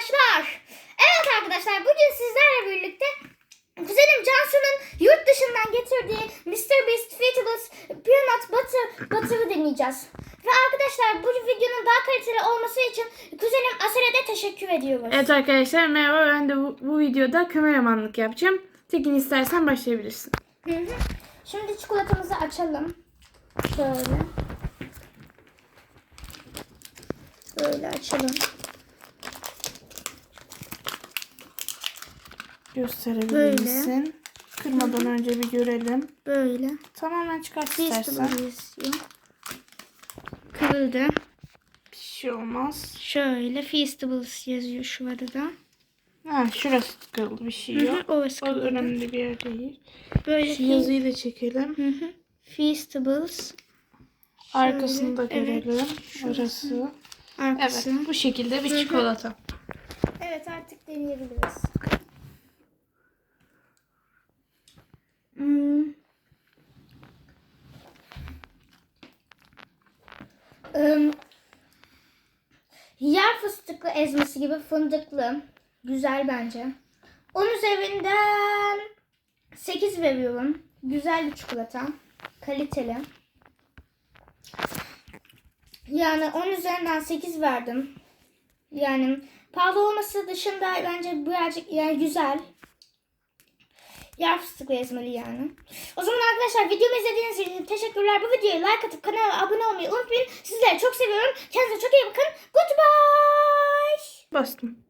arkadaşlar. Evet arkadaşlar bugün sizlerle birlikte kuzenim Cansu'nun yurt dışından getirdiği Mr. Beast Featables Peanut Butter Butter'ı deneyeceğiz. Ve arkadaşlar bu videonun daha kaliteli olması için kuzenim Asel'e de teşekkür ediyoruz. Evet arkadaşlar merhaba ben de bu, bu videoda kameramanlık yapacağım. Tekin istersen başlayabilirsin. Hı hı. Şimdi çikolatamızı açalım. Böyle. Böyle açalım. Gösterebilir misin? Kırmadan önce bir görelim. Böyle. Tamamen çıkart istersen. Kırıldı. Bir şey olmaz. Şöyle Feastables yazıyor şu arada. Ha şurası kırıldı bir şey Hı yok. hı, orası O kırıldı. önemli bir yer değil. Böyle Şu yazıyı da çekelim. Hı hı. Feastables. Arkasını da evet. görelim. Orası. Arkası. Evet bu şekilde bir çikolata. Evet artık deneyebiliriz. Hmm. Im, yer fıstıklı ezmesi gibi fındıklı. Güzel bence. 10 üzerinden 8 veriyorum. Güzel bir çikolata. Kaliteli. Yani 10 üzerinden 8 verdim. Yani pahalı olması dışında bence birazcık yani güzel. Yer fıstıklı yani. O zaman arkadaşlar videomu izlediğiniz için teşekkürler. Bu videoya like atıp kanala abone olmayı unutmayın. Sizleri çok seviyorum. Kendinize çok iyi bakın. Goodbye. Bastım.